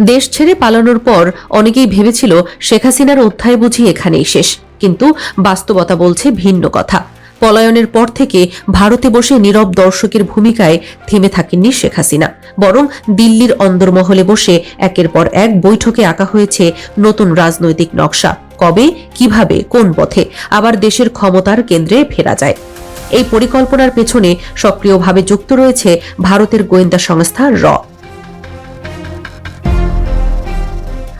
দেশ ছেড়ে পালানোর পর অনেকেই ভেবেছিল শেখ হাসিনার অধ্যায় বুঝি এখানেই শেষ। কিন্তু বাস্তবতা বলছে ভিন্ন কথা। পলায়নের পর থেকে ভারতে বসে নীরব দর্শকের ভূমিকায় থেমে থাকেননি শেখ হাসিনা। বরং দিল্লির অন্দরমহলে বসে একের পর এক বৈঠকে আঁকা হয়েছে নতুন রাজনৈতিক নকশা। কবে, কীভাবে, কোন পথে? আবার দেশের ক্ষমতার কেন্দ্রে ফেরা যায়। এই পরিকল্পনার পেছনে সক্রিয়ভাবে যুক্ত রয়েছে ভারতের গোয়েন্দা সংস্থা র।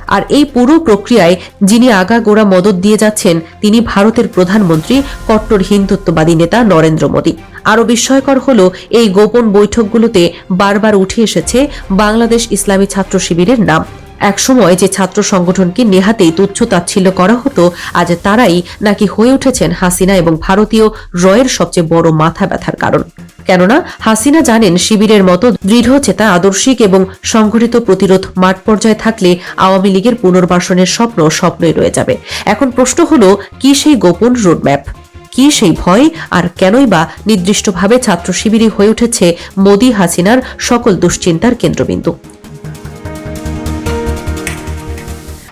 আর এই পুরো প্রক্রিয়ায় যিনি আগাগোড়া মদত দিয়ে যাচ্ছেন, তিনি ভারতের প্রধানমন্ত্রী, কট্টর হিন্দুত্ববাদী নেতা নরেন্দ্র মোদী। আরও বিস্ময়কর হল, এই গোপন বৈঠকগুলোতে বারবার উঠে এসেছে বাংলাদেশ ইসলামী ছাত্র শিবিরের নাম। একসময় যে ছাত্র সংগঠনকে নেহাতেই তুচ্ছ তাচ্ছিল্য করা হতো, আজ তারাই নাকি হয়ে উঠেছেন হাসিনা এবং ভারতীয় রয়ের সবচেয়ে বড় মাথা ব্যথার কারণ। কেননা, হাসিনা জানেন শিবিরের মতো দৃঢ়চেতা আদর্শিক এবং সংগঠিত প্রতিরোধ মাঠ পর্যায়ে থাকলে আওয়ামী লীগের পুনর্বাসনের স্বপ্ন স্বপ্নই রয়ে যাবে। এখন প্রশ্ন হল, কি সেই গোপন রোডম্যাপ? কি সেই ভয়? আর কেনই বা নির্দিষ্টভাবে ছাত্র শিবিরই হয়ে উঠেছে মোদী হাসিনার সকল দুশ্চিন্তার কেন্দ্রবিন্দু?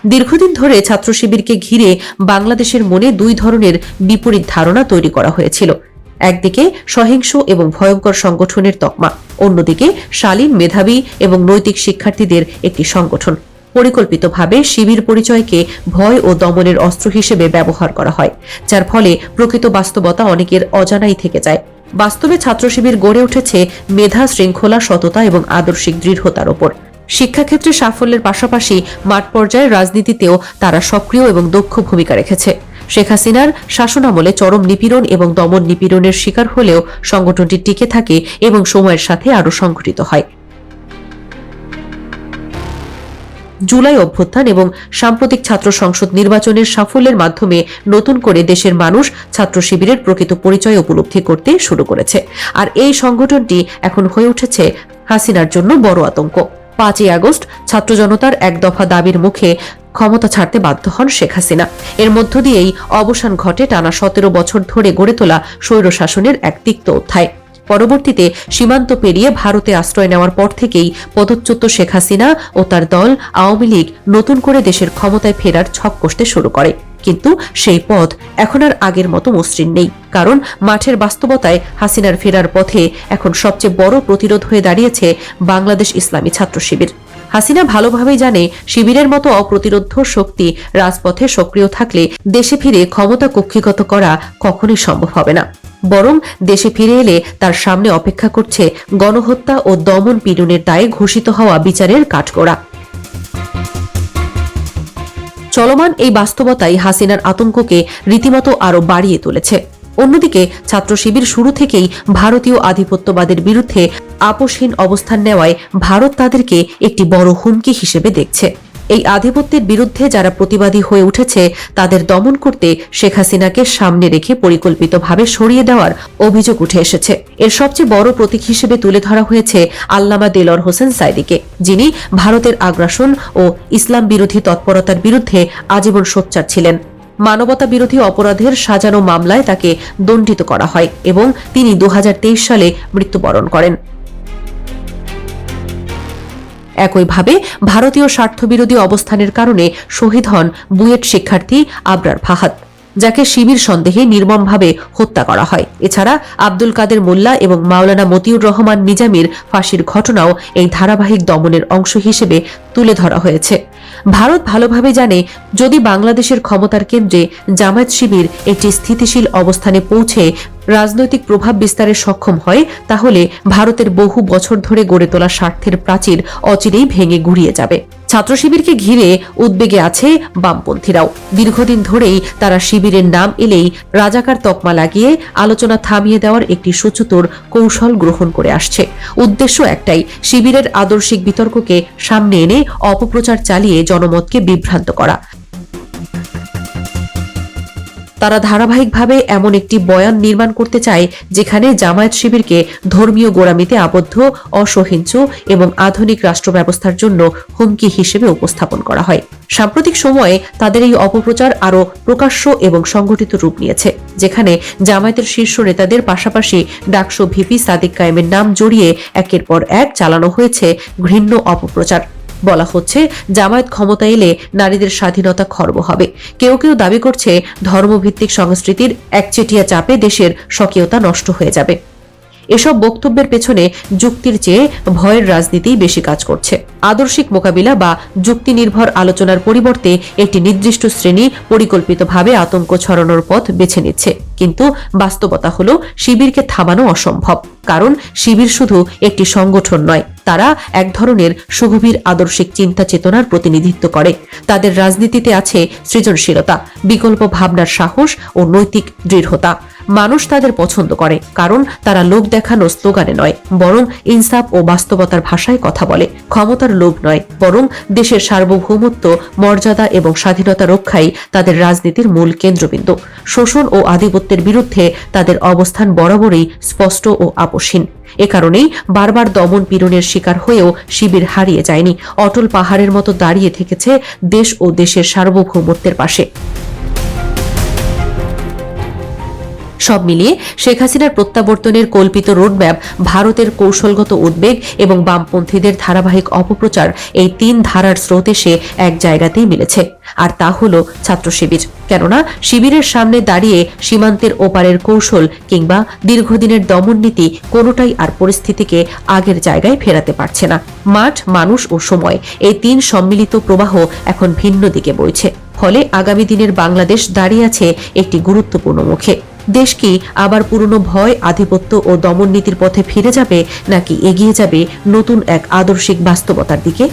দীর্ঘদিন ধরে ছাত্র শিবিরকে ঘিরে বাংলাদেশের মনে দুই ধরনের বিপরীত ধারণা তৈরি করা হয়েছিল। একদিকে সহিংস এবং ভয়ঙ্কর সংগঠনের তকমা, অন্যদিকে শালীন মেধাবী এবং নৈতিক শিক্ষার্থীদের একটি সংগঠন। পরিকল্পিতভাবে শিবির পরিচয়কে ভয় ও দমনের অস্ত্র হিসেবে ব্যবহার করা হয়, যার ফলে প্রকৃত বাস্তবতা অনেকের অজানাই থেকে যায়। বাস্তবে ছাত্র শিবির গড়ে উঠেছে মেধা শৃঙ্খলা, সততা এবং আদর্শিক দৃঢ়তার ওপর। শিক্ষাক্ষেত্রে সাফল্যের পাশাপাশি মাঠ পর্যায়ে রাজনীতিতেও তারা সক্রিয় এবং দক্ষ ভূমিকা রেখেছে। শেখ হাসিনার শাসনামলে চরম নিপীড়ন এবং দমন নিপীড়নের শিকার হলেও সংগঠনটি টিকে থাকে এবং সময়ের সাথে আরও সংঘটিত হয়। জুলাই অভ্যুত্থান এবং সাম্প্রতিক ছাত্র সংসদ নির্বাচনের সাফল্যের মাধ্যমে নতুন করে দেশের মানুষ ছাত্র শিবিরের প্রকৃত পরিচয় উপলব্ধি করতে শুরু করেছে। আর এই সংগঠনটি এখন হয়ে উঠেছে হাসিনার জন্য বড় আতঙ্ক। পাঁচই আগস্ট ছাত্র জনতার এক দফা দাবির মুখে ক্ষমতা ছাড়তে বাধ্য হন শেখ হাসিনা। এর মধ্য দিয়েই অবসান ঘটে টানা সতেরো বছর ধরে গড়ে তোলা স্বৈরশাসনের এক তিক্ত অধ্যায়। পরবর্তীতে সীমান্ত পেরিয়ে ভারতে আশ্রয় নেওয়ার পর থেকেই পদচ্যুত শেখ হাসিনা ও তার দল আওয়ামী লীগ নতুন করে দেশের ক্ষমতায় ফেরার ছক কষতে শুরু করে। কিন্তু সেই পথ এখন আর আগের মতো মসৃণ নেই। কারণ মাঠের বাস্তবতায় হাসিনার ফেরার পথে এখন সবচেয়ে বড় প্রতিরোধ হয়ে দাঁড়িয়েছে বাংলাদেশ ইসলামী ছাত্র শিবির। হাসিনা ভালোভাবেই জানে শিবিরের মতো অপ্রতিরোধ শক্তি রাজপথে সক্রিয় থাকলে দেশে ফিরে ক্ষমতা কক্ষিগত করা কখনই সম্ভব হবে না। বরং দেশে ফিরে এলে তার সামনে অপেক্ষা করছে গণহত্যা ও দমন পীড়নের দায়ে ঘোষিত হওয়া বিচারের কাঠগড়া। চলমান এই বাস্তবতাই হাসিনার আতঙ্ককে রীতিমতো আরও বাড়িয়ে তুলেছে। অন্যদিকে ছাত্র শিবির শুরু থেকেই ভারতীয় আধিপত্যবাদের বিরুদ্ধে আপোষহীন অবস্থান নেওয়ায় ভারত তাদেরকে একটি বড় হুমকি হিসেবে দেখছে। এই আধিপত্যের বিরুদ্ধে যারা প্রতিবাদী হয়ে উঠেছে, তাদের দমন করতে শেখ হাসিনাকে সামনে রেখে পরিকল্পিতভাবে সরিয়ে দেওয়ার অভিযোগ উঠে এসেছে। এর সবচেয়ে বড় প্রতীক হিসেবে তুলে ধরা হয়েছে আল্লামা দেলর হোসেন সাইদিকে, যিনি ভারতের আগ্রাসন ও ইসলাম বিরোধী তৎপরতার বিরুদ্ধে আজীবন সোচ্চার ছিলেন। মানবতা বিরোধী অপরাধের সাজানো মামলায় তাকে দণ্ডিত করা হয় এবং তিনি দু হাজার তেইশ সালে মৃত্যুবরণ করেন। একইভাবে ভারতীয় স্বার্থবিরোধী অবস্থানের কারণে শহীদ হন বুয়েট শিক্ষার্থী আবরার ফাহাদ, যাকে শিবির সন্দেহে নির্মমভাবে হত্যা করা হয়। এছাড়া আব্দুল কাদের মোল্লা এবং মাওলানা মতিউর রহমান নিজামীর ফাঁসির ঘটনাও এই ধারাবাহিক দমনের অংশ হিসেবে তুলে ধরা হয়েছে। ভারত ভালোভাবে জানে যদি বাংলাদেশের ক্ষমতার কেন্দ্রে জামায়াত শিবির একটি স্থিতিশীল অবস্থানে পৌঁছে রাজনৈতিক প্রভাব বিস্তারে সক্ষম হয়, তাহলে ভারতের বহু বছর ধরে গড়ে তোলা স্বার্থের প্রাচীর অচিরেই ভেঙে গুড়িয়ে যাবে। ছাত্র শিবিরকে ঘিরে উদ্বেগে আছে বামপন্থীরাও। দীর্ঘদিন ধরেই তারা শিবিরের নাম এলেই রাজাকার তকমা লাগিয়ে আলোচনা থামিয়ে দেওয়ার একটি সুচতুর কৌশল গ্রহণ করে আসছে। উদ্দেশ্য একটাই, শিবিরের আদর্শিক বিতর্ককে সামনে এনে অপপ্রচার চালিয়ে জনমতকে বিভ্রান্ত করা। তারা ধারাবাহিকভাবে এমন একটি বয়ান নির্মাণ করতে চায়, যেখানে জামায়াত শিবিরকে ধর্মীয় গোড়ামিতে আবদ্ধ, অসহিংস এবং আধুনিক রাষ্ট্র ব্যবস্থার জন্য হুমকি হিসেবে উপস্থাপন করা হয়। সাম্প্রতিক সময়ে তাদের এই অপপ্রচার আরও প্রকাশ্য এবং সংগঠিত রূপ নিয়েছে, যেখানে জামায়াতের শীর্ষ নেতাদের পাশাপাশি ডাকসো ভিপি সাদিক কায়েমের নাম জড়িয়ে একের পর এক চালানো হয়েছে ঘৃণ্য অপপ্রচার। বলা হচ্ছে, জামায়াত ক্ষমতা এলে নারীদের স্বাধীনতা খর্ব হবে। কেউ কেউ দাবি করছে, ধর্মভিত্তিক সংস্কৃতির একচেটিয়া চাপে দেশের স্বকীয়তা নষ্ট হয়ে যাবে। এসব বক্তব্যের পেছনে যুক্তির চেয়ে ভয়ের রাজনীতি বেশি কাজ করছে। আদর্শিক মোকাবিলা বা যুক্তি নির্ভর আলোচনার পরিবর্তে একটি নির্দিষ্ট শ্রেণি পরিকল্পিতভাবে আতঙ্ক ছড়ানোর পথ বেছে নিচ্ছে। কিন্তু বাস্তবতা হল, শিবিরকে থামানো অসম্ভব। কারণ শিবির শুধু একটি সংগঠন নয়, তারা এক ধরনের সুগভীর আদর্শিক চিন্তা চেতনার প্রতিনিধিত্ব করে। তাদের রাজনীতিতে আছে সৃজনশীলতা, বিকল্প ভাবনার সাহস ও নৈতিক দৃঢ়তা। মানুষ তাদের পছন্দ করে, কারণ তারা লোক দেখানো স্লোগানে নয়, বরং ইনসাফ ও বাস্তবতার ভাষায় কথা বলে। ক্ষমতার লোভ নয়, বরং দেশের সার্বভৌমত্ব, মর্যাদা এবং স্বাধীনতা রক্ষাই তাদের রাজনীতির মূল কেন্দ্রবিন্দু। শোষণ ও আধিপত্যের বিরুদ্ধে তাদের অবস্থান বরাবরই স্পষ্ট ও আপোষহীন। এ কারণেই বারবার দমন পীড়নের শিকার হয়েও শিবির হারিয়ে যায়নি। অটল পাহাড়ের মতো দাঁড়িয়ে থেকেছে দেশ ও দেশের সার্বভৌমত্বের পাশে। সব মিলিয়ে শেখ হাসিনার প্রত্যাবর্তনের কল্পিত রোডম্যাপ ভারতের কৌশলগত উদ্বেগ এবং বামপন্থীদের ধারাবাহিক অপপ্রচার এই তিন ধারার স্রোত এসে এক জায়গাতেই মিলেছে। আর তা হল ছাত্র শিবির। কেননা শিবিরের সামনে দাঁড়িয়ে সীমান্তের ওপারের কৌশল কিংবা দীর্ঘদিনের দমন নীতি কোনোটাই আর পরিস্থিতিকে আগের জায়গায় ফেরাতে পারছে না। মাঠ, মানুষ ও সময় এই তিন সম্মিলিত প্রবাহ এখন ভিন্ন দিকে বইছে। ফলে আগামী দিনের বাংলাদেশ দাঁড়িয়ে আছে একটি গুরুত্বপূর্ণ মুখে। দেশ কি আবার পুরনো ভয়, আধিপত্য ও দমন নীতির পথে ফিরে যাবে নাকি এগিয়ে যাবে নতুন এক আদর্শিক বাস্তবতার দিকে?